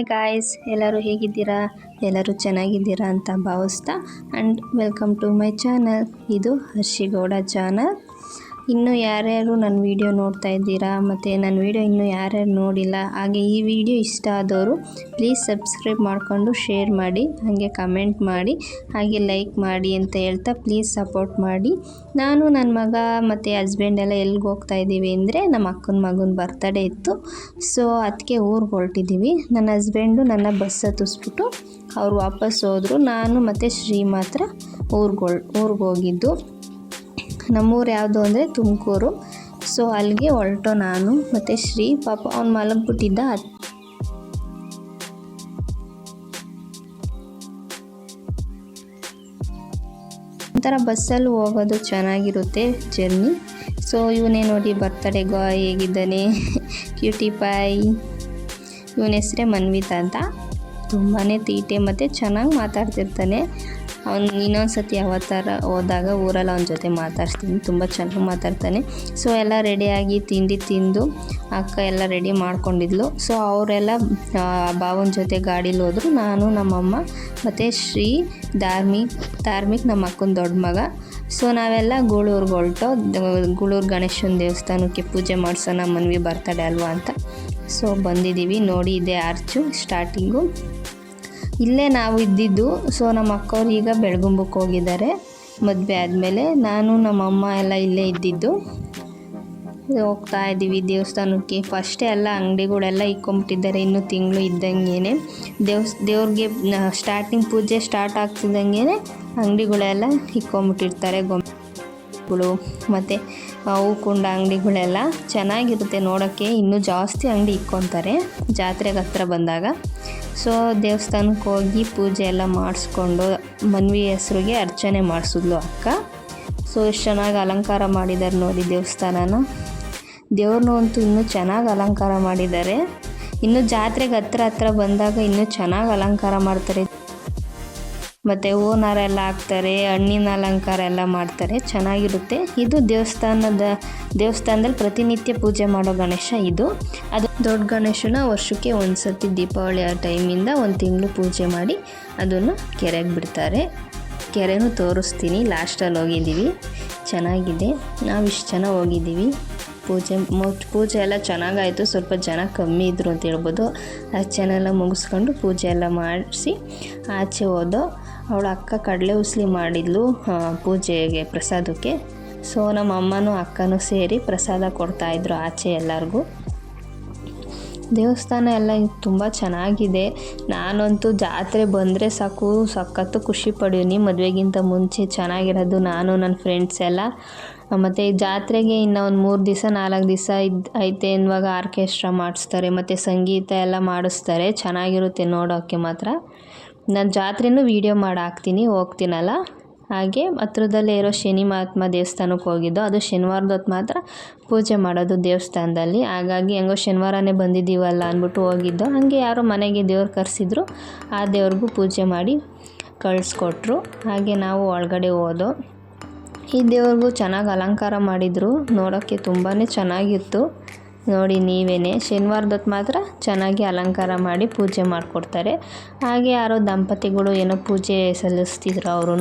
Hi guys ಎಲ್ಲರೂ ಹೇಗಿದ್ದೀರಾ? ಎಲ್ಲರೂ ಚೆನ್ನಾಗಿದ್ದೀರಾ ಅಂತ ಭಾವಿಸ್ತಾ and welcome to my channel ಇದು ಹರ್ಷಿಗೌಡ ಚಾನಲ್ ಇನ್ನು ಯಾರ್ಯಾರು ನನ್ನ ವಿಡಿಯೋ ನೋಡ್ತಾ ಇದ್ದೀರಾ ಮತ್ತು ನನ್ನ ವಿಡಿಯೋ ಇನ್ನೂ ಯಾರ್ಯಾರು ನೋಡಿಲ್ಲ, ಹಾಗೆ ಈ ವಿಡಿಯೋ ಇಷ್ಟ ಆದವರು ಪ್ಲೀಸ್ ಸಬ್ಸ್ಕ್ರೈಬ್ ಮಾಡಿಕೊಂಡು ಶೇರ್ ಮಾಡಿ, ಹಾಗೆ ಕಮೆಂಟ್ ಮಾಡಿ, ಹಾಗೆ ಲೈಕ್ ಮಾಡಿ ಅಂತ ಹೇಳ್ತಾ ಪ್ಲೀಸ್ ಸಪೋರ್ಟ್ ಮಾಡಿ. ನಾನು ನನ್ನ ಮಗ ಮತ್ತು ಹಸ್ಬೆಂಡ್ ಎಲ್ಲ ಎಲ್ಲಿಗೆ ಹೋಗ್ತಾ ಇದ್ದೀವಿ ಅಂದರೆ ನಮ್ಮ ಅಕ್ಕನ ಮಗನ ಬರ್ತಡೇ ಇತ್ತು. ಸೊ ಅದಕ್ಕೆ ಊರಿಗೆ ಹೊರಟಿದ್ದೀವಿ ನನ್ನ ಹಸ್ಬೆಂಡು ನನ್ನ ಬಸ್ ಹತ್ತಿಸ್ಬಿಟ್ಟು ಅವ್ರು ವಾಪಸ್ ಹೋದರು. ನಾನು ಮತ್ತು ಶ್ರೀ ಮಾತ್ರ ಊರ್ಗೊಳ್ ಊರಿಗೆ ಹೋಗಿದ್ದು. ನಮ್ಮೂರು ಯಾವುದು ಅಂದರೆ ತುಮಕೂರು. ಸೊ ಅಲ್ಲಿಗೆ ಹೊರಟೋ ನಾನು, ಮತ್ತು ಶ್ರೀ ಪಾಪ ಅವ್ನು ಮಲಗ್ಬಿಟ್ಟಿದ್ದ ಒಂಥರ ಬಸ್ಸಲ್ಲಿ ಹೋಗೋದು ಚೆನ್ನಾಗಿರುತ್ತೆ ಜರ್ನಿ. ಸೊ ಇವನೇ ನೋಡಿ ಬರ್ತ್ಡೇ ಗಾಯ್ ಹೇಗಿದ್ದಾನೆ ಕ್ಯೂಟಿ ಪಾಯ್ ಇವನ ಹೆಸರೇ ಮನ್ವಿತ ಅಂತ. ತುಂಬಾ ತೀಟೆ, ಮತ್ತು ಚೆನ್ನಾಗಿ ಮಾತಾಡ್ತಿರ್ತಾನೆ. ಅವ್ನು ಇನ್ನೊಂದು ಸತಿ ಯಾವತ್ತಾರ ಹೋದಾಗ ಊರಲ್ಲಿ ಅವನ ಜೊತೆ ಮಾತಾಡ್ಸ್ತೀನಿ. ತುಂಬ ಚೆನ್ನಾಗಿ ಮಾತಾಡ್ತಾನೆ. ಸೊ ಎಲ್ಲ ರೆಡಿಯಾಗಿ ತಿಂಡಿ ತಿಂದು ಅಕ್ಕ ಎಲ್ಲ ರೆಡಿ ಮಾಡ್ಕೊಂಡಿದ್ಲು. ಸೊ ಅವರೆಲ್ಲ ಬಾವನ ಜೊತೆ ಗಾಡೀಲಿ ಹೋದರು. ನಾನು, ನಮ್ಮಮ್ಮ ಮತ್ತು ಶ್ರೀ ಧಾರ್ಮಿಕ್ ಧಾರ್ಮಿಕ್ ನಮ್ಮ ಅಕ್ಕನ ದೊಡ್ಡ ಮಗ. ಸೊ ನಾವೆಲ್ಲ ಗೂಳೂರ್ಗೆ ಹೊರಟು. ಗೂಳೂರು ಗಣೇಶನ ದೇವಸ್ಥಾನಕ್ಕೆ ಪೂಜೆ ಮಾಡಿಸೋಣ ಮನ್ವಿ ಬರ್ತಡೆ ಅಲ್ವಾ ಅಂತ. ಸೊ ಬಂದಿದ್ದೀವಿ. ನೋಡಿ, ಇದೆ ಅರ್ಚು ಸ್ಟಾರ್ಟಿಂಗು ಇಲ್ಲೇ ನಾವು ಇದ್ದಿದ್ದು ಸೊ ನಮ್ಮ ಅಕ್ಕವ್ರು ಈಗ ಬೆಳಗುಂಬಕ್ಕೆ ಹೋಗಿದ್ದಾರೆ. ಮದುವೆ ಆದಮೇಲೆ ನಾನು, ನಮ್ಮ ಅಮ್ಮ ಎಲ್ಲ ಇಲ್ಲೇ ಇದ್ದಿದ್ದು. ಹೋಗ್ತಾ ಇದ್ದೀವಿ ದೇವಸ್ಥಾನಕ್ಕೆ. ಫಸ್ಟೇ ಎಲ್ಲ ಅಂಗಡಿಗಳೆಲ್ಲ ಇಕ್ಕೊಂಬಿಟ್ಟಿದ್ದಾರೆ, ಇನ್ನೂ ತಿಂಗಳು ಇದ್ದಂಗೆ ದೇವ್ಸ್, ದೇವ್ರಿಗೆ ಸ್ಟಾರ್ಟಿಂಗ್ ಪೂಜೆ ಸ್ಟಾರ್ಟ್ ಆಗ್ತಿದ್ದಂಗೆ ಅಂಗಡಿಗಳೆಲ್ಲ ಇಕ್ಕೊಂಬಿಟ್ಟಿರ್ತಾರೆ. ಗೊಂಬೆಗಳು ಮತ್ತು ಹೂಕುಂಡ ಅಂಗಡಿಗಳೆಲ್ಲ ಚೆನ್ನಾಗಿರುತ್ತೆ ನೋಡೋಕ್ಕೆ. ಇನ್ನೂ ಜಾಸ್ತಿ ಅಂಗಡಿ ಇಕ್ಕೊತಾರೆ ಜಾತ್ರೆಗೆ ಹತ್ರ ಬಂದಾಗ. ಸೊ ದೇವಸ್ಥಾನಕ್ಕೆ ಹೋಗಿ ಪೂಜೆ ಎಲ್ಲ ಮಾಡಿಸ್ಕೊಂಡು ಮನ್ವಿ ಹೆಸರಿಗೆ ಅರ್ಚನೆ ಮಾಡಿಸಿದ್ಲು ಅಕ್ಕ. ಸೊ ಎಷ್ಟು ಚೆನ್ನಾಗಿ ಅಲಂಕಾರ ಮಾಡಿದ್ದಾರೆ ನೋಡಿ ದೇವಸ್ಥಾನನ. ದೇವ್ರನ್ನೂ ಅಂತೂ ಇನ್ನೂ ಚೆನ್ನಾಗಿ ಅಲಂಕಾರ ಮಾಡಿದ್ದಾರೆ. ಇನ್ನು ಜಾತ್ರೆಗೆ ಹತ್ರ ಹತ್ರ ಬಂದಾಗ ಇನ್ನೂ ಚೆನ್ನಾಗಿ ಅಲಂಕಾರ ಮಾಡ್ತಾರೆ ಮತ್ತು ಹೂನಾರ ಎಲ್ಲ ಹಾಕ್ತಾರೆ, ಹಣ್ಣಿನ ಅಲಂಕಾರ ಎಲ್ಲ ಮಾಡ್ತಾರೆ, ಚೆನ್ನಾಗಿರುತ್ತೆ. ಇದು ದೇವಸ್ಥಾನದ, ದೇವಸ್ಥಾನದಲ್ಲಿ ಪ್ರತಿನಿತ್ಯ ಪೂಜೆ ಮಾಡೋ ಗಣೇಶ ಇದು. ಅದು ದೊಡ್ಡ ಗಣೇಶನ ವರ್ಷಕ್ಕೆ ಒಂದು ಸರ್ತಿ ದೀಪಾವಳಿ ಆ ಟೈಮಿಂದ ಒಂದು ತಿಂಗಳು ಪೂಜೆ ಮಾಡಿ ಅದನ್ನು ಕೆರೆಗೆ ಬಿಡ್ತಾರೆ. ಕೆರೆನೂ ತೋರಿಸ್ತೀನಿ, ಲಾಸ್ಟಲ್ಲಿ ಹೋಗಿದ್ದೀವಿ. ಚೆನ್ನಾಗಿದೆ. ನಾವು ಇಷ್ಟು ಜನ ಹೋಗಿದ್ದೀವಿ. ಪೂಜೆ, ಮೊ- ಪೂಜೆ ಎಲ್ಲ ಚೆನ್ನಾಗಾಯಿತು. ಸ್ವಲ್ಪ ಜನ ಕಮ್ಮಿ ಇದ್ದರು ಅಂತ ಹೇಳ್ಬೋದು. ಆ ಮುಗಿಸ್ಕೊಂಡು ಪೂಜೆ ಎಲ್ಲ ಮಾಡಿಸಿ ಆಚೆ ಹೋದೋ ಅವಳ ಅಕ್ಕ ಕಡಲೆ ಉಸಲಿ ಮಾಡಿದ್ಲು ಪೂಜೆಗೆ ಪ್ರಸಾದಕ್ಕೆ. ಸೊ, ನಮ್ಮ ಅಮ್ಮನೂ ಅಕ್ಕನೂ ಸೇರಿ ಪ್ರಸಾದ ಕೊಡ್ತಾಯಿದ್ರು ಆಚೆ ಎಲ್ಲರಿಗೂ. ದೇವಸ್ಥಾನ ಎಲ್ಲ ತುಂಬ ಚೆನ್ನಾಗಿದೆ. ನಾನಂತೂ ಜಾತ್ರೆ ಬಂದರೆ ಸಾಕು, ಸಖತ್ತು ಖುಷಿ ಪಡೀನಿ. ಮದುವೆಗಿಂತ ಮುಂಚೆ ಚೆನ್ನಾಗಿರೋದು ನಾನು ನನ್ನ ಫ್ರೆಂಡ್ಸ್ ಎಲ್ಲ. ಮತ್ತು ಜಾತ್ರೆಗೆ ಇನ್ನು ಒಂದು ಮೂರು ದಿವಸ, ನಾಲ್ಕು ದಿವಸ ಇದ್ದು ಐತೆ ಅನ್ನುವಾಗ ಆರ್ಕೆಸ್ಟ್ರಾ ಮಾಡಿಸ್ತಾರೆ, ಮತ್ತು ಸಂಗೀತ ಎಲ್ಲ ಮಾಡಿಸ್ತಾರೆ. ಚೆನ್ನಾಗಿರುತ್ತೆ ನೋಡೋಕ್ಕೆ ಮಾತ್ರ. ನಾನು ಜಾತ್ರೆನೂ ವೀಡಿಯೋ ಮಾಡಿ ಹಾಕ್ತೀನಿ ಹೋಗ್ತೀನಲ್ಲ? ಹಾಗೆ ಹತ್ರದಲ್ಲೇ ಇರೋ ಶನಿ ಮಹಾತ್ಮ ದೇವಸ್ಥಾನಕ್ಕೆ ಹೋಗಿದ್ದು, ಅದು ಶನಿವಾರದ ಹೊತ್ತು ಮಾತ್ರ ಪೂಜೆ ಮಾಡೋದು ದೇವಸ್ಥಾನದಲ್ಲಿ. ಹಾಗಾಗಿ ಹೆಂಗೋ ಶನಿವಾರನೇ ಬಂದಿದ್ದೀವಲ್ಲ ಅಂದ್ಬಿಟ್ಟು ಹೋಗಿದ್ದು. ಹಾಗೆ ಯಾರೋ ಮನೆಗೆ ದೇವ್ರು ಕರೆಸಿದ್ರು, ಆ ದೇವ್ರಿಗೂ ಪೂಜೆ ಮಾಡಿ ಕಳಿಸ್ಕೊಟ್ರು. ಹಾಗೆ ನಾವು ಒಳಗಡೆ ಹೋದೋ, ಈ ದೇವ್ರಿಗೂ ಚೆನ್ನಾಗಿ ಅಲಂಕಾರ ಮಾಡಿದರು. ನೋಡೋಕ್ಕೆ ತುಂಬಾ ಚೆನ್ನಾಗಿತ್ತು. ನೋಡಿ ನೀವೇನೆ. ಶನಿವಾರದೊತ್ತು ಮಾತ್ರ ಚೆನ್ನಾಗಿ ಅಲಂಕಾರ ಮಾಡಿ ಪೂಜೆ ಮಾಡಿಕೊಡ್ತಾರೆ. ಹಾಗೆ ಯಾರೋ ದಂಪತಿಗಳು ಏನೋ ಪೂಜೆ ಸಲ್ಲಿಸ್ತಿದ್ರು ಅವರು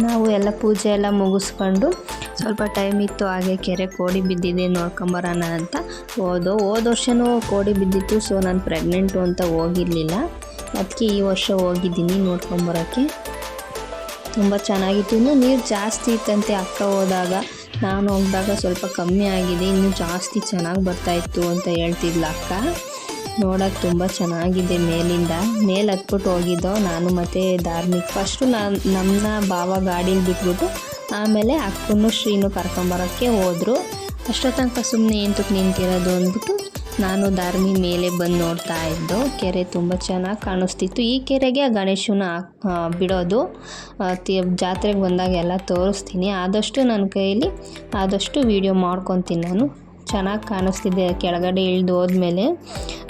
ನಾವು ಎಲ್ಲ ಪೂಜೆ ಎಲ್ಲ ಮುಗಿಸ್ಕೊಂಡು ಸ್ವಲ್ಪ ಟೈಮ್ ಇತ್ತು ಹಾಗೆ ಕೆರೆ ಕೋಡಿ ಬಿದ್ದಿದೆ ನೋಡ್ಕೊಂಬರೋಣ ಅಂತ. ಹೋದೋ, ಹೋದ ವರ್ಷವೂ ಕೋಡಿ ಬಿದ್ದಿತ್ತು ಸೊ ನಾನು ಪ್ರೆಗ್ನೆಂಟು ಅಂತ ಹೋಗಿರಲಿಲ್ಲ. ಅದಕ್ಕೆ ಈ ವರ್ಷ ಹೋಗಿದ್ದೀನಿ ನೋಡ್ಕೊಂಬರೋಕ್ಕೆ ತುಂಬ ಚೆನ್ನಾಗಿತ್ತು. ಇನ್ನು ನೀರು ಜಾಸ್ತಿ ಇತ್ತಂತೆ ಅಕ್ಕ ಹೋದಾಗ. ನಾನು ಹೋಗಿದಾಗ ಸ್ವಲ್ಪ ಕಮ್ಮಿ ಆಗಿದೆ, ಇನ್ನು ಜಾಸ್ತಿ ಚೆನ್ನಾಗಿ ಬರ್ತಾಯಿತ್ತು ಅಂತ ಹೇಳ್ತಿದ್ಲ ಅಕ್ಕ. ನೋಡೋಕೆ ತುಂಬ ಚೆನ್ನಾಗಿದೆ ಮೇಲಿಂದ. ಮೇಲೆ ಹತ್ಬಿಟ್ಟು ಹೋಗಿದ್ದೋ, ನಾನು ಮತ್ತು ಧಾರ್ಮಿಕ್. ಫಸ್ಟು ನಾನು ನಮ್ಮನ್ನ ಭಾವ ಗಾಡೀಲಿ ಬಿಟ್ಬಿಟ್ಟು ಆಮೇಲೆ ಅಕ್ಕನೂ ಶ್ರೀನು ಕರ್ಕೊಂಬರೋಕ್ಕೆ ಹೋದರು. ಅಷ್ಟೋ ತನಕ ಸುಮ್ಮನೆ ಎಂತಕ್ಕೆ ನಿಂತಿರೋದು ಅಂದ್ಬಿಟ್ಟು ನಾನು ಧಾರ್ಮಿ ಮೇಲೆ ಬಂದು ನೋಡ್ತಾ ಇದ್ದು ಕೆರೆ ತುಂಬ ಚೆನ್ನಾಗಿ ಕಾಣಿಸ್ತಿತ್ತು. ಈ ಕೆರೆಗೆ ಗಣೇಶನ ಬಿಡೋದು ಜಾತ್ರೆಗೆ ಬಂದಾಗ ಎಲ್ಲ ತೋರಿಸ್ತೀನಿ. ಆದಷ್ಟು ನನ್ನ ಕೈಯಲ್ಲಿ ಆದಷ್ಟು ವೀಡಿಯೋ ಮಾಡ್ಕೊತೀನಿ ನಾನು. ಚೆನ್ನಾಗಿ ಕಾಣಿಸ್ತಿದೆ. ಕೆಳಗಡೆ ಇಳಿದು ಹೋದ್ಮೇಲೆ,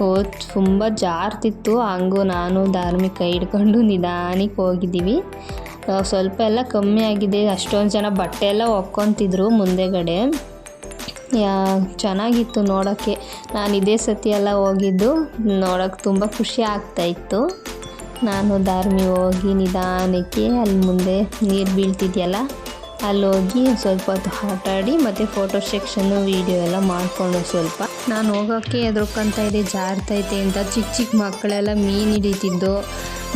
ಓ, ತುಂಬ ಜಾರ್ತಿತ್ತು. ಹಂಗೂ ನಾನು ಧಾರ್ಮಿಕ ಹಿಡ್ಕೊಂಡು ನಿಧಾನಕ್ಕೆ ಹೋಗಿದ್ದೀವಿ. ಸ್ವಲ್ಪ ಎಲ್ಲ ಕಮ್ಮಿ ಆಗಿದೆ. ಅಷ್ಟೊಂದು ಜನ ಬಟ್ಟೆ ಎಲ್ಲ ಒಕ್ಕೊತಿದ್ರು ಮುಂದೆಗಡೆ. ಚೆನ್ನಾಗಿತ್ತು ನೋಡೋಕ್ಕೆ ನಾನು ಇದೇ ಸತಿ ಎಲ್ಲ ಹೋಗಿದ್ದು ನೋಡೋಕ್ಕೆ ತುಂಬ ಖುಷಿ ಆಗ್ತಾಯಿತ್ತು ನಾನು ಧಾರ್ಮಿ ಹೋಗಿ ನಿಧಾನಕ್ಕೆ ಅಲ್ಲಿ ಮುಂದೆ ನೀರು ಬೀಳ್ತಿದೆಯಲ್ಲ, ಅಲ್ಲಿ ಹೋಗಿ ಸ್ವಲ್ಪ ಹೊತ್ತು ಆಟಾಡಿ ಮತ್ತು ಫೋಟೋ ಸೆಕ್ಷನ್ನು ವೀಡಿಯೋ ಎಲ್ಲ ಮಾಡಿಕೊಂಡು ಸ್ವಲ್ಪ. ನಾನು ಹೋಗೋಕ್ಕೆ ಎದುರ್ಕೊಂತ ಇದೆ ಜಾರ್ತೈತೆ ಅಂತ ಚಿಕ್ಕ ಚಿಕ್ಕ ಮಕ್ಕಳೆಲ್ಲ ಮೀನು ಹಿಡಿತಿದ್ದು.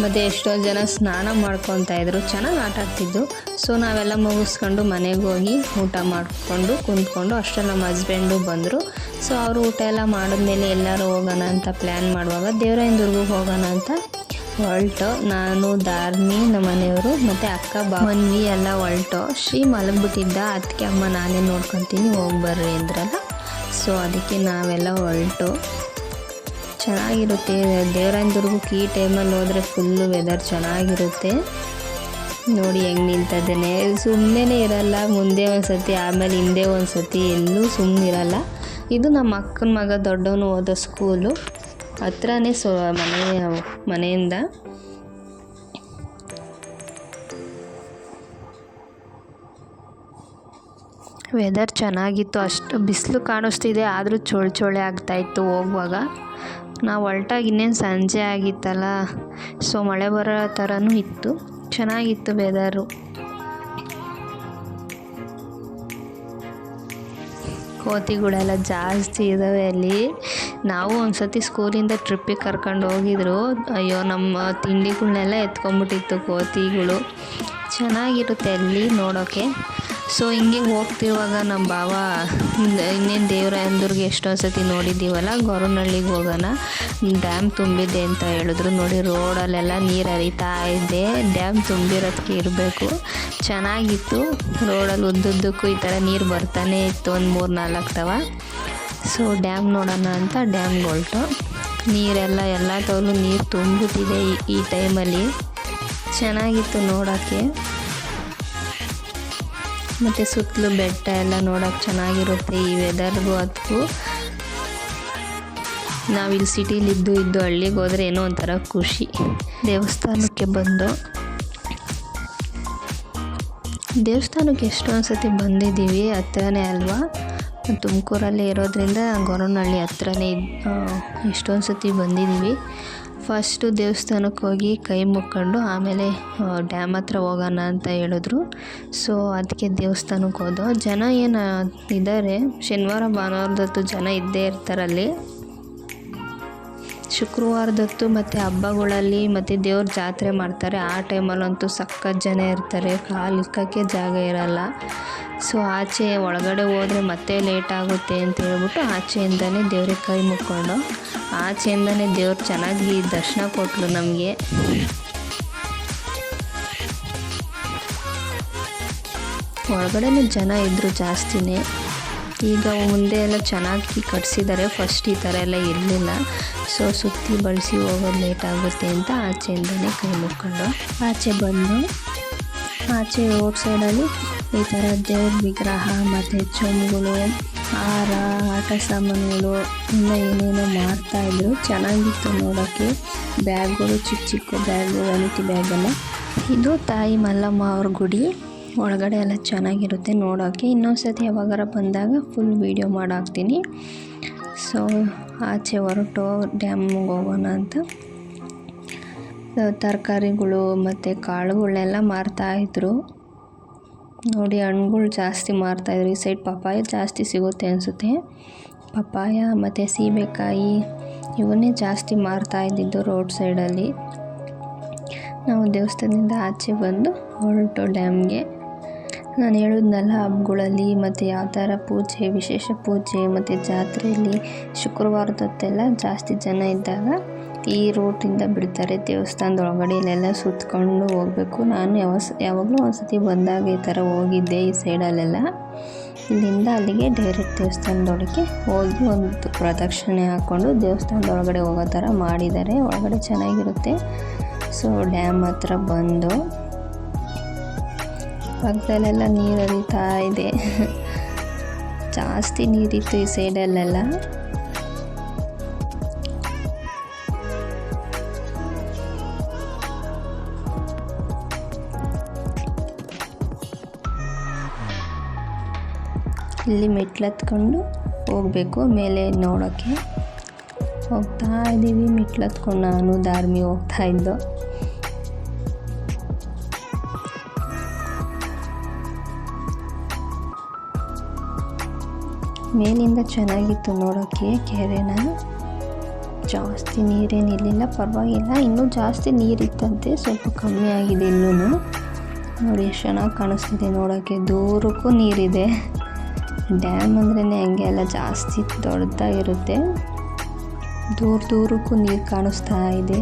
ಮತ್ತು ಎಷ್ಟೊಂದು ಜನ ಸ್ನಾನ ಮಾಡ್ಕೊತಾ ಇದ್ರು. ಚೆನ್ನಾಗಿ ಆಟ ಆಡ್ತಿದ್ದು ಸೊ ನಾವೆಲ್ಲ ಮುಗಿಸ್ಕೊಂಡು ಮನೆಗೆ ಹೋಗಿ ಊಟ ಮಾಡಿಕೊಂಡು ಕುಂತ್ಕೊಂಡು ಅಷ್ಟೇ ನಮ್ಮ ಹಸ್ಬೆಂಡು ಬಂದರು. ಸೊ ಅವರು ಊಟ ಎಲ್ಲ ಮಾಡಿದ್ಮೇಲೆ ಎಲ್ಲರೂ ಹೋಗೋಣ ಅಂತ ಪ್ಲ್ಯಾನ್ ಮಾಡುವಾಗ ದೇವರಾಯನದುರ್ಗಕ್ಕೆ ಹೋಗೋಣ ಅಂತ ಹೊರಟು. ನಾನು, ಧಾರ್ಮಿ, ನಮ್ಮ ಮನೆಯವರು ಮತ್ತು ಅಕ್ಕ ಬಾವನ್ವಿ ಎಲ್ಲ ಹೊರಟು. ಶ್ರೀ ಮಲಗ್ಬಿಟ್ಟಿದ್ದ. ಅದಕ್ಕೆ ಅಮ್ಮ ನಾನೇ ನೋಡ್ಕೊತೀನಿ, ಹೋಗಿ ಬರ್ರಿ ಅಂದ್ರಲ್ಲ. ಸೊ ಅದಕ್ಕೆ ನಾವೆಲ್ಲ ಹೊರಟು. ಚೆನ್ನಾಗಿರುತ್ತೆ. ದೇವರಾಯನದುರ್ಗಕ್ಕೆ ಈ ಟೈಮಲ್ಲಿ ಹೋದರೆ ಫುಲ್ಲು ವೆದರ್ ಚೆನ್ನಾಗಿರುತ್ತೆ. ನೋಡಿ ಹೆಂಗೆ ನಿಂತದೇನೆ ಸುಮ್ಮನೆ ಇರಲ್ಲ. ಮುಂದೆ ಒಂದು ಸತಿ ಆಮೇಲೆ ಹಿಂದೆ ಒಂದು ಸತಿ ಎಲ್ಲೂ ಸುಮ್ಮನೆ ಇರಲ್ಲ. ಇದು ನಮ್ಮ ಅಕ್ಕನ ಮಗ ದೊಡ್ಡವನು ಓದೋ ಸ್ಕೂಲು ಹತ್ರನೇ ಸೊ ಮನೆ, ಮನೆಯಿಂದ. ವೆದರ್ ಚೆನ್ನಾಗಿತ್ತು. ಅಷ್ಟು ಬಿಸಿಲು ಕಾಣಿಸ್ತಿದೆ. ಆದರೂ ಚೋಳು ಚೋಳೆ ಆಗ್ತಾಯಿತ್ತು ಹೋಗುವಾಗ. ನಾವು ಹೊರಟಾಗ ಇನ್ನೇನು ಸಂಜೆ ಆಗಿತ್ತಲ್ಲ ಸೊ ಮಳೆ ಬರೋ ಥರನೂ ಇತ್ತು. ಚೆನ್ನಾಗಿತ್ತು ವೆದರು ಕೋತಿಗಳೆಲ್ಲ ಜಾಸ್ತಿ ಇದ್ದಾವೆ ಅಲ್ಲಿ. ನಾವು ಒಂದು ಸತಿ ಸ್ಕೂಲಿಂದ ಟ್ರಿಪ್ಪಿಗೆ ಕರ್ಕೊಂಡು ಹೋಗಿದ್ರು. ಅಯ್ಯೋ, ನಮ್ಮ ತಿಂಡಿಗಳನ್ನೆಲ್ಲ ಎತ್ಕೊಂಡ್ಬಿಟ್ಟಿತ್ತು ಕೋತಿಗಳು. ಚೆನ್ನಾಗಿರುತ್ತೆ ಅಲ್ಲಿ ನೋಡೋಕ್ಕೆ ಸೊ ಹಿಂಗೆ ಹೋಗ್ತಿರುವಾಗ ನಮ್ಮ ಭಾವ ಇನ್ನೇನು ದೇವರಾಯನದುರ್ಗ ಎಷ್ಟೊಂದು ಸತಿ ನೋಡಿದ್ದೀವಲ್ಲ, ಗೊರವನಹಳ್ಳಿಗೆ ಹೋಗೋಣ. ಡ್ಯಾಮ್ ತುಂಬಿದೆ ಅಂತ ಹೇಳಿದ್ರು. ನೋಡಿ ರೋಡಲ್ಲೆಲ್ಲ ನೀರು ಹರಿತಾ ಇದೆ. ಡ್ಯಾಮ್ ತುಂಬಿರೋದಕ್ಕೆ ಇರಬೇಕು. ಚೆನ್ನಾಗಿತ್ತು. ರೋಡಲ್ಲಿ ಉದ್ದುದ್ದಕ್ಕೂ ಈ ಥರ ನೀರು ಬರ್ತಾನೆ ಇತ್ತು ಒಂದು ಮೂರು ನಾಲ್ಕು ತವ ಸೊ ಡ್ಯಾಮ್ ನೋಡೋಣ ಅಂತ ಡ್ಯಾಮ್ ಹೊಲ್ಟು. ನೀರೆಲ್ಲ ಎಲ್ಲ ತವಲು ನೀರು ತುಂಬಿಟ್ಟಿದೆ ಈ ಟೈಮಲ್ಲಿ ಚೆನ್ನಾಗಿತ್ತು ನೋಡೋಕ್ಕೆ ಮತ್ತು ಸುತ್ತಲೂ ಬೆಟ್ಟ ಎಲ್ಲ ನೋಡೋಕೆ ಚೆನ್ನಾಗಿರುತ್ತೆ ಈ ವೆದರ್ಗೂ ಅದಕ್ಕೂ ನಾವಿಲ್ಲಿ ಸಿಟೀಲಿ ಇದ್ದು ಇದ್ದು ಹಳ್ಳಿಗೆ ಹೋದರೆ ಏನೋ ಒಂಥರ ಖುಷಿ. ದೇವಸ್ಥಾನಕ್ಕೆ ಬಂದು. ದೇವಸ್ಥಾನಕ್ಕೆ ಎಷ್ಟೊಂದು ಸತಿ ಬಂದಿದ್ದೀವಿ, ಹತ್ರನೇ ಅಲ್ವಾ? ತುಮಕೂರಲ್ಲೇ ಇರೋದ್ರಿಂದ, ಗೊರವನಹಳ್ಳಿ ಹತ್ರನೇ ಎಷ್ಟೊಂದು ಸತಿ ಬಂದಿದ್ದೀವಿ. ಫಸ್ಟು ದೇವಸ್ಥಾನಕ್ಕೆ ಹೋಗಿ ಕೈ ಮುಕ್ಕೊಂಡು ಆಮೇಲೆ ಡ್ಯಾಮ್ ಹತ್ರ ಹೋಗೋಣ ಅಂತ ಹೇಳಿದ್ರು. ಸೊ, ಅದಕ್ಕೆ ದೇವಸ್ಥಾನಕ್ಕೆ ಹೋದೋ. ಜನ ಏನು ಇದ್ದಾರೆ ಶನಿವಾರ, ಭಾನುವಾರದತ್ತು ಜನ ಇದ್ದೇ ಇರ್ತಾರಲ್ಲಿ ಶುಕ್ರವಾರದತ್ತು ಮತ್ತು ಹಬ್ಬಗಳಲ್ಲಿ ಮತ್ತು ದೇವ್ರ ಜಾತ್ರೆ ಮಾಡ್ತಾರೆ. ಆ ಟೈಮಲ್ಲಂತೂ ಸಖತ್ ಜನ ಇರ್ತಾರೆ. ಕಾಲು ಇಕ್ಕಕ್ಕೆ ಜಾಗ ಇರಲ್ಲ. ಸೊ, ಆಚೆ ಒಳಗಡೆ ಹೋದರೆ ಮತ್ತೆ ಲೇಟ್ ಆಗುತ್ತೆ ಅಂತ ಹೇಳ್ಬಿಟ್ಟು ಆಚೆಯಿಂದನೇ ದೇವ್ರಿಗೆ ಕೈ ಮುಕ್ಕೊಂಡು ಆಚೆಯಿಂದನೇ ದೇವ್ರು ಚೆನ್ನಾಗಿ ದರ್ಶನ ಕೊಟ್ಟರು ನಮಗೆ. ಒಳಗಡೆನೂ ಜನ ಇದ್ದರು ಜಾಸ್ತಿನೇ. ಈಗ ಮುಂದೆ ಎಲ್ಲ ಚೆನ್ನಾಗಿ ಕಟ್ಸಿದ್ದಾರೆ ಫಸ್ಟ್ ಈ ಥರ ಎಲ್ಲ ಇರಲಿಲ್ಲ. ಸೊ ಸುತ್ತಿ ಬಳಸಿ ಹೋಗೋದು ಲೇಟ್ ಆಗುತ್ತೆ ಅಂತ ಆಚೆಯಿಂದನೇ ಕೈ ಮುಕ್ಕೊಂಡು ಆಚೆ ಬಂದು, ಆಚೆ ರೋಡ್ ಸೈಡಲ್ಲಿ ಈ ಥರ ದೇವ್ರ ವಿಗ್ರಹ ಮತ್ತು ಚೊಂಬುಗಳು ಹಾರ ಆಟ ಸಾಮಾನುಗಳು ಇನ್ನೂ ಏನೇನೋ ಮಾರ್ತಾಯಿದ್ರು ಚೆನ್ನಾಗಿತ್ತು ನೋಡೋಕ್ಕೆ ಬ್ಯಾಗ್ಗಳು, ಚಿಕ್ಕ ಚಿಕ್ಕ ಬ್ಯಾಗು ವನಿಟಿ ಬ್ಯಾಗೆಲ್ಲ ಇದು ತಾಯಿ ಮಲ್ಲಮ್ಮ ಅವ್ರ ಗುಡಿ. ಒಳಗಡೆ ಎಲ್ಲ ಚೆನ್ನಾಗಿರುತ್ತೆ ನೋಡೋಕ್ಕೆ ಇನ್ನೊಂದು ಸತಿ ಯಾವಾಗಾರ ಬಂದಾಗ ಫುಲ್ ವೀಡಿಯೋ ಮಾಡಾಕ್ತೀನಿ. ಸೊ ಆಚೆ ಹೊರಟು ಡ್ಯಾಮ್ಗೆ ಹೋಗೋಣ ಅಂತ. ತರಕಾರಿಗಳು ಮತ್ತು ಕಾಳುಗಳನ್ನೆಲ್ಲ ಮಾರ್ತಾಯಿದ್ರು ನೋಡಿ ಹಣ್ಗಳು ಜಾಸ್ತಿ ಮಾರ್ತಾಯಿದ್ರು ಈ ಸೈಡ್ ಪಪ್ಪಾಯ ಜಾಸ್ತಿ ಸಿಗುತ್ತೆ ಅನಿಸುತ್ತೆ. ಪಪ್ಪಾಯ ಮತ್ತು ಸೀಬೆಕಾಯಿ ಇವನ್ನೇ ಜಾಸ್ತಿ ಮಾರ್ತಾ ಇದ್ದಿದ್ದು ರೋಡ್ ಸೈಡಲ್ಲಿ ನಾವು ದೇವಸ್ಥಾನದಿಂದ ಆಚೆ ಬಂದು ಹೊರಟು ಡ್ಯಾಮ್ಗೆ ನಾನು ಹೇಳಿದ್ನಲ್ಲ ಹಬ್ಬಗಳಲ್ಲಿ ಮತ್ತು ಯಾವ ಥರ ಪೂಜೆ, ವಿಶೇಷ ಪೂಜೆ ಮತ್ತು ಜಾತ್ರೆಯಲ್ಲಿ ಶುಕ್ರವಾರದೊತ್ತೆಲ್ಲ ಜಾಸ್ತಿ ಜನ ಇದ್ದಾಗ ಈ ರೂಟಿಂದ ಬಿಡ್ತಾರೆ. ದೇವಸ್ಥಾನದ ಒಳಗಡೆ ಇಲ್ಲೆಲ್ಲ ಸುತ್ತಕೊಂಡು ಹೋಗಬೇಕು. ನಾನು ಯಾವ ಯಾವಾಗಲೂ ಒಂದು ಸತಿ ಬಂದಾಗ ಈ ಥರ ಹೋಗಿದ್ದೆ ಈ ಸೈಡಲ್ಲೆಲ್ಲ. ಇಲ್ಲಿಂದ ಅಲ್ಲಿಗೆ ಡೈರೆಕ್ಟ್ ದೇವಸ್ಥಾನದೊಳಗೆ ಹೋಗಿ ಒಂದು ಪ್ರದಕ್ಷಿಣೆ ಹಾಕ್ಕೊಂಡು ದೇವಸ್ಥಾನದೊಳಗಡೆ ಹೋಗೋ ಥರ ಮಾಡಿದ್ದಾರೆ. ಒಳಗಡೆ ಚೆನ್ನಾಗಿರುತ್ತೆ. ಸೊ, ಡ್ಯಾಮ್ ಹತ್ರ ಬಂದು ಪಕ್ಕದಲ್ಲೆಲ್ಲ ನೀರು ಹರಿತಾ ಇದೆ. ಜಾಸ್ತಿ ನೀರಿತ್ತು ಈ ಸೈಡಲ್ಲೆಲ್ಲ. ಇಲ್ಲಿ ಮೆಟ್ಲತ್ಕೊಂಡು ಹೋಗಬೇಕು. ಮೇಲೆ ನೋಡೋಕ್ಕೆ ಹೋಗ್ತಾ ಇದ್ದೀವಿ. ಮೆಟ್ಲತ್ಕೊಂಡು ನಾನು, ಧಾರ್ಮಿ ಹೋಗ್ತಾ ಇದ್ದು. ಮೇಲಿಂದ ಚೆನ್ನಾಗಿತ್ತು ನೋಡೋಕ್ಕೆ ಕೆರೆನ. ಜಾಸ್ತಿ ನೀರೇನಿರಲಿಲ್ಲ ಪರವಾಗಿಲ್ಲ. ಇನ್ನೂ ಜಾಸ್ತಿ ನೀರಿತ್ತಂತೆ. ಸ್ವಲ್ಪ ಕಮ್ಮಿ ಆಗಿದೆ ಇನ್ನೂ ನೋಡಿ, ಎಷ್ಟು ಚೆನ್ನಾಗಿ ಕಾಣಿಸ್ತಿದೆ ನೋಡೋಕ್ಕೆ. ದೂರಕ್ಕೂ ನೀರಿದೆ. ಡ್ಯಾಮ್ ಅಂದ್ರೇ ಹಂಗೆ ಎಲ್ಲ ಜಾಸ್ತಿ ದೊಡ್ಡದಾಗಿರುತ್ತೆ. ದೂರ ದೂರಕ್ಕೂ ನೀರು ಕಾಣಿಸ್ತಾ ಇದೆ.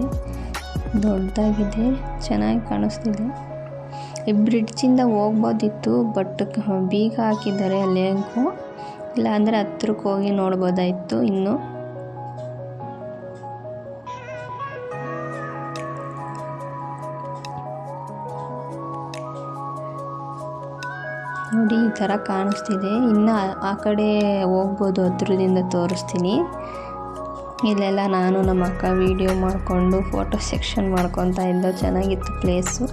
ದೊಡ್ಡದಾಗಿದೆ, ಚೆನ್ನಾಗಿ ಕಾಣಿಸ್ತಿದೆ. ಈ ಬ್ರಿಡ್ಜಿಂದ ಹೋಗ್ಬೋದಿತ್ತು ಬಟ್ ಬೀಗ ಹಾಕಿದ್ದಾರೆ ಅಲ್ಲೇಂಕು ಇಲ್ಲಾಂದರೆ ಹತ್ರಕ್ಕೆ ಹೋಗಿ ನೋಡ್ಬೋದಾಯಿತು ಇನ್ನು. ನೋಡಿ, ಈ ಥರ ಕಾಣಿಸ್ತಿದೆ. ಇನ್ನು ಆ ಕಡೆ ಹೋಗ್ಬೋದು, ಹತ್ರದಿಂದ ತೋರಿಸ್ತೀನಿ. ಇಲ್ಲೆಲ್ಲ ನಾನು ನಮ್ಮ ಅಕ್ಕ ವೀಡಿಯೋ ಮಾಡಿಕೊಂಡು ಫೋಟೋ ಸೆಕ್ಷನ್ ಮಾಡ್ಕೊತಾ ಇದ್ದೋ ಚೆನ್ನಾಗಿತ್ತು ಪ್ಲೇಸು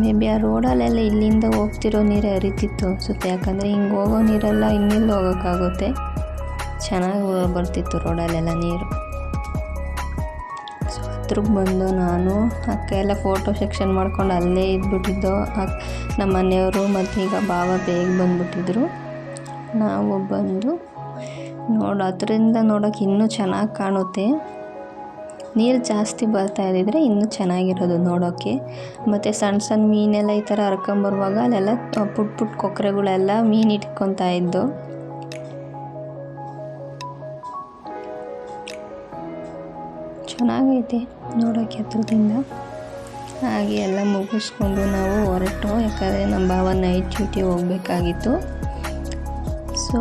ಮೇ ಬಿ ಆ ರೋಡಲ್ಲೆಲ್ಲ ಇಲ್ಲಿಂದ ಹೋಗ್ತಿರೋ ನೀರು ಹರಿತಿತ್ತು ಅನಿಸುತ್ತೆ. ಯಾಕಂದರೆ ಹಿಂಗೆ ಹೋಗೋ ನೀರೆಲ್ಲ ಇನ್ನೆಲ್ಲ ಹೋಗೋಕ್ಕಾಗುತ್ತೆ? ಚೆನ್ನಾಗಿ ಬರ್ತಿತ್ತು ರೋಡಲ್ಲೆಲ್ಲ ನೀರು. ಹತ್ರಕ್ಕೆ ಬಂದು ನಾನು, ಅಕ್ಕ ಎಲ್ಲ ಫೋಟೋ ಸೆಕ್ಷನ್ ಮಾಡ್ಕೊಂಡು ಅಲ್ಲೇ ಇದ್ಬಿಟ್ಟಿದ್ದು. ಅಕ್ ನಮ್ಮ ಮನೆಯವರು ಮತ್ತು ಈಗ ಬಾವ ಬೇಗ ಬಂದುಬಿಟ್ಟಿದ್ರು. ನಾವು ಬಂದು ನೋಡು ಹತ್ರದಿಂದ ನೋಡೋಕೆ ಇನ್ನೂ ಚೆನ್ನಾಗಿ ಕಾಣುತ್ತೆ. ನೀರು ಜಾಸ್ತಿ ಬರ್ತಾ ಇದ್ದಿದ್ರೆ ಇನ್ನೂ ಚೆನ್ನಾಗಿರೋದು ನೋಡೋಕ್ಕೆ ಮತ್ತು ಸಣ್ಣ ಸಣ್ಣ ಮೀನೆಲ್ಲ ಈ ಥರ ಹರ್ಕೊಂಬರುವಾಗ ಅಲ್ಲೆಲ್ಲ ಪುಟ್ ಪುಟ್ ಕೊಕ್ಕರೆಗಳೆಲ್ಲ ಮೀನು ಇಟ್ಕೊತಾ ಇದ್ದು. ಚೆನ್ನಾಗೈತೆ ನೋಡೋಕೆ ಹತ್ರದಿಂದ. ಹಾಗೆ ಎಲ್ಲ ಮುಗಿಸ್ಕೊಂಡು ನಾವು ಹೊರಟು, ಯಾಕಂದರೆ ನಮ್ಮ ಭಾವ ನೈಟ್ ಡ್ಯೂಟಿ ಹೋಗಬೇಕಾಗಿತ್ತು. ಸೊ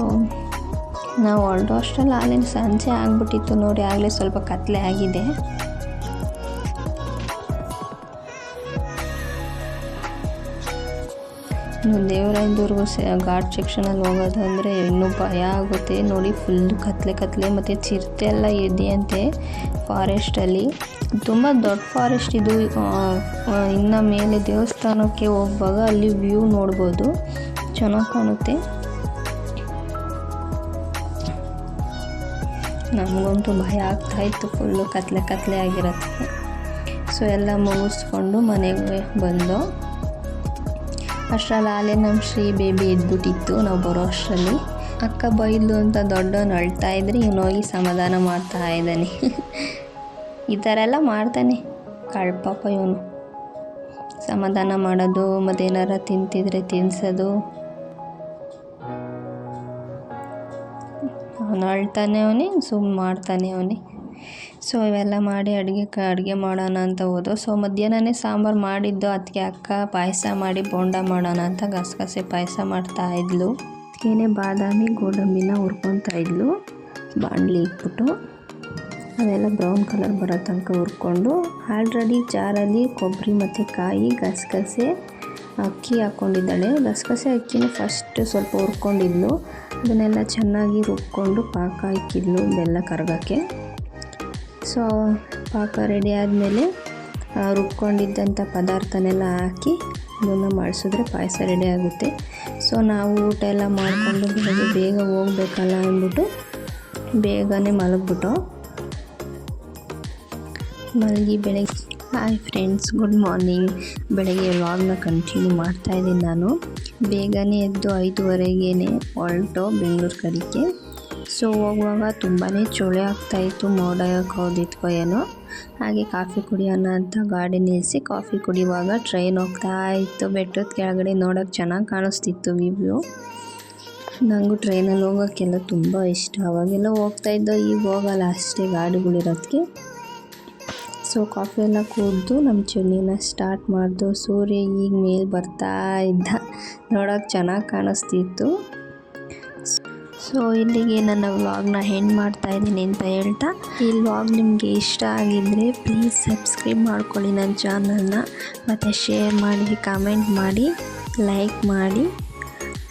ನಾವು ಅಷ್ಟರಲ್ಲಿ ಆಗಲೇ ಸಂಜೆ ಆಗಿಬಿಟ್ಟಿತ್ತು ನೋಡಿ, ಆಗಲೇ ಸ್ವಲ್ಪ ಕತ್ತಲೆ ಆಗಿದೆ. ಇನ್ನು ಸ, ಘಾಟ್ ಸೆಕ್ಷನಲ್ಲಿ ಹೋಗೋದು ಅಂದರೆ ಇನ್ನೂ ಭಯ ಆಗುತ್ತೆ. ನೋಡಿ ಫುಲ್ ಕತ್ಲೆ ಕತ್ಲೆ ಮತ್ತು ಚಿರತೆ ಎಲ್ಲ ಇದೆಯಂತೆ ಫಾರೆಸ್ಟಲ್ಲಿ ತುಂಬ ದೊಡ್ಡ ಫಾರೆಸ್ಟ್ ಇದು. ಇನ್ನು ಮೇಲೆ ದೇವಸ್ಥಾನಕ್ಕೆ ಹೋಗುವಾಗ ಅಲ್ಲಿ ವ್ಯೂ ನೋಡ್ಬೋದು. ಚೆನ್ನಾಗಿ ಕಾಣುತ್ತೆ. ನಮಗಂತೂ ಭಯ ಆಗ್ತಾಯಿತ್ತು ಫುಲ್ಲು ಕತ್ಲೆ ಕತ್ಲೆ ಆಗಿರತ್ತೆ. ಸೊ ಎಲ್ಲ ಮುಗಿಸ್ಕೊಂಡು ಮನೆಗೆ ಬಂದು ಅಷ್ಟರಲ್ಲಿ ಆಲೇ ನಮ್ಮ ಶ್ರೀ ಬೇಬಿ ಎದ್ಬಿಟ್ಟಿತ್ತು ನಾವು ಬರೋ ಅಷ್ಟರಲ್ಲಿ ಅಕ್ಕ ಬೈದ್ಲು ಅಂತ ದೊಡ್ಡವನು ಅಳ್ತಾ ಇದ್ರೆ ಇವನು ಹೋಗಿ ಸಮಾಧಾನ ಮಾಡ್ತಾ ಇದ್ದಾನೆ. ಈ ಥರ ಎಲ್ಲ ಮಾಡ್ತಾನೆ. ಕಳ್ಪಾಪ ಇವನು. ಸಮಾಧಾನ ಮಾಡೋದು ಮತ್ತೇನಾರ ತಿಂತಿದ್ರೆ ತಿನ್ಸೋದು. ಅವನು ಅಳ್ತಾನೆ ಅವನೇ ಸುಮ್ಮನೆ ಮಾಡ್ತಾನೆ ಅವನೇ. ಸೊ ಇವೆಲ್ಲ ಮಾಡಿ ಅಡುಗೆ ಕ, ಅಡುಗೆ ಮಾಡೋಣ ಅಂತ ಹೋದೋ. ಸೊ ಮಧ್ಯಾಹ್ನನೇ ಸಾಂಬಾರು ಮಾಡಿದ್ದು. ಅದಕ್ಕೆ ಅಕ್ಕ ಪಾಯಸ ಮಾಡಿ ಬೋಂಡ ಮಾಡೋಣ ಅಂತ ಗಸಗಸೆ ಪಾಯಸ ಮಾಡ್ತಾ ಇದ್ಲು. ಏನೇ ಬಾದಾಮಿ, ಗೋಡಂಬಿನ ಹುರ್ಕೊತಾ ಇದ್ಲು. ಬಾಣಲಿ ಇಟ್ಬಿಟ್ಟು ಅದೆಲ್ಲ ಬ್ರೌನ್ ಕಲರ್ ಬರೋ ತನಕ ಹುರ್ಕೊಂಡು ಆಲ್ರೆಡಿ ಜಾರಲ್ಲಿ ಕೊಬ್ಬರಿ ಮತ್ತು ಕಾಯಿ, ಗಸಗಸೆ ಅಕ್ಕಿ ಹಾಕ್ಕೊಂಡಿದ್ದಾಳೆ ಗಸಗಸೆ ಅಕ್ಕಿನ ಫಸ್ಟ್ ಸ್ವಲ್ಪ ಹುರ್ಕೊಂಡಿದ್ಲು. ಅದನ್ನೆಲ್ಲ ಚೆನ್ನಾಗಿ ರುಬ್ಕೊಂಡು ಪಾಕ ಇಕ್ಕಿದ್ಲು ಬೆಲ್ಲ ಕರಗಕ್ಕೆ. ಸೊ, ಪಾಕ ರೆಡಿ ಆದಮೇಲೆ ರುಬ್ಕೊಂಡಿದ್ದಂಥ ಪದಾರ್ಥನೆಲ್ಲ ಹಾಕಿ, ಅದನ್ನು ಮಾಡಿಸಿದ್ರೆ ಪಾಯಸ ರೆಡಿ ಆಗುತ್ತೆ. ಸೊ, ನಾವು ಊಟ ಎಲ್ಲ ಮಾಡಿಕೊಂಡು ಬೆಳಗ್ಗೆ ಬೇಗ ಹೋಗ್ಬೇಕಲ್ಲ ಅಂದ್ಬಿಟ್ಟು, ಬೇಗನೆ ಮಲಗ್ಬಿಟ್ಟು, ಮಲಗಿ ಬೆಳಗ್ಗೆ ಹಾಯ್ ಫ್ರೆಂಡ್ಸ್ ಗುಡ್ ಮಾರ್ನಿಂಗ್ ಬೆಳಗ್ಗೆ ವ್ಲಾಗ್ನ ಕಂಟಿನ್ಯೂ ಮಾಡ್ತಾಯಿದ್ದೀನಿ ನಾನು. ಬೇಗನೆ ಎದ್ದು ಐದುವರೆಗೇ ಹೊರಟು ಬೆಂಗಳೂರು ಕಡೆಗೆ. ಸೊ ಹೋಗುವಾಗ ತುಂಬಾ ಚಳಿ ಆಗ್ತಾಯಿತ್ತು ಮೋಡ ಹೋದಿತ್ತು ಏನೋ. ಹಾಗೆ ಕಾಫಿ ಕುಡಿಯೋಣ ಅಂತ ಗಾಡಿ ನಿಲ್ಲಿಸಿ ಕಾಫಿ ಕುಡಿಯುವಾಗ ಟ್ರೈನ್ ಹೋಗ್ತಾ ಇತ್ತು ಬೆಟ್ಟದ ಕೆಳಗಡೆ ನೋಡೋಕೆ ಚೆನ್ನಾಗಿ ಕಾಣಿಸ್ತಿತ್ತು ವ್ಯೂ. ನನಗೂ ಟ್ರೈನಲ್ಲಿ ಹೋಗೋಕ್ಕೆಲ್ಲ ತುಂಬ ಇಷ್ಟ. ಅವಾಗೆಲ್ಲ ಹೋಗ್ತಾಯಿದ್ದೋ ಈಗ ಹೋಗಲ್ಲ, ಅಷ್ಟೇ ಗಾಡಿಗಳಿರೋದಕ್ಕೆ ಸೊ, ಕಾಫಿ ಎಲ್ಲ ಕುಡಿದು ನಮ್ಮ ಜರ್ನಿನ ಸ್ಟಾರ್ಟ್ ಮಾಡಿದು ಸೂರ್ಯ ಈಗ ಮೇಲೆ ಬರ್ತಾ ಇದ್ದ. ನೋಡೋಕೆ ಚೆನ್ನಾಗಿ ಕಾಣಿಸ್ತಿತ್ತು. ಸೊ ಇಲ್ಲಿಗೆ ನನ್ನ ವ್ಲಾಗ್ನ ಹೆಂಡ್ ಮಾಡ್ತಾ ಇದ್ದೀನಿ ಅಂತ ಹೇಳ್ತಾ, ಈ ವ್ಲಾಗ್ ನಿಮಗೆ ಇಷ್ಟ ಆಗಿದ್ದರೆ ಪ್ಲೀಸ್ ಸಬ್ಸ್ಕ್ರೈಬ್ ಮಾಡ್ಕೊಳ್ಳಿ ನನ್ನ ಚಾನಲ್ನ ಮತ್ತು ಶೇರ್ ಮಾಡಿ ಕಮೆಂಟ್ ಮಾಡಿ ಲೈಕ್ ಮಾಡಿ.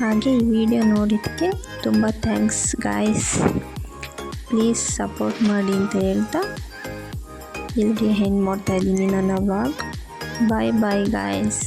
ಹಾಗೆ ಈ ವಿಡಿಯೋ ನೋಡಿದ್ದಕ್ಕೆ ತುಂಬ ಥ್ಯಾಂಕ್ಸ್ ಗಾಯ್ಸ್ ಪ್ಲೀಸ್ ಸಪೋರ್ಟ್ ಮಾಡಿ ಅಂತ ಹೇಳ್ತಾ, ಇಲ್ಲಿಗೆ ಹೆಂಡ್ ಮಾಡ್ತಾ ಇದ್ದೀನಿ ನನ್ನ ವ್ಲಾಗ್ ಬಾಯ್ ಬಾಯ್ ಗಾಯ್ಸ್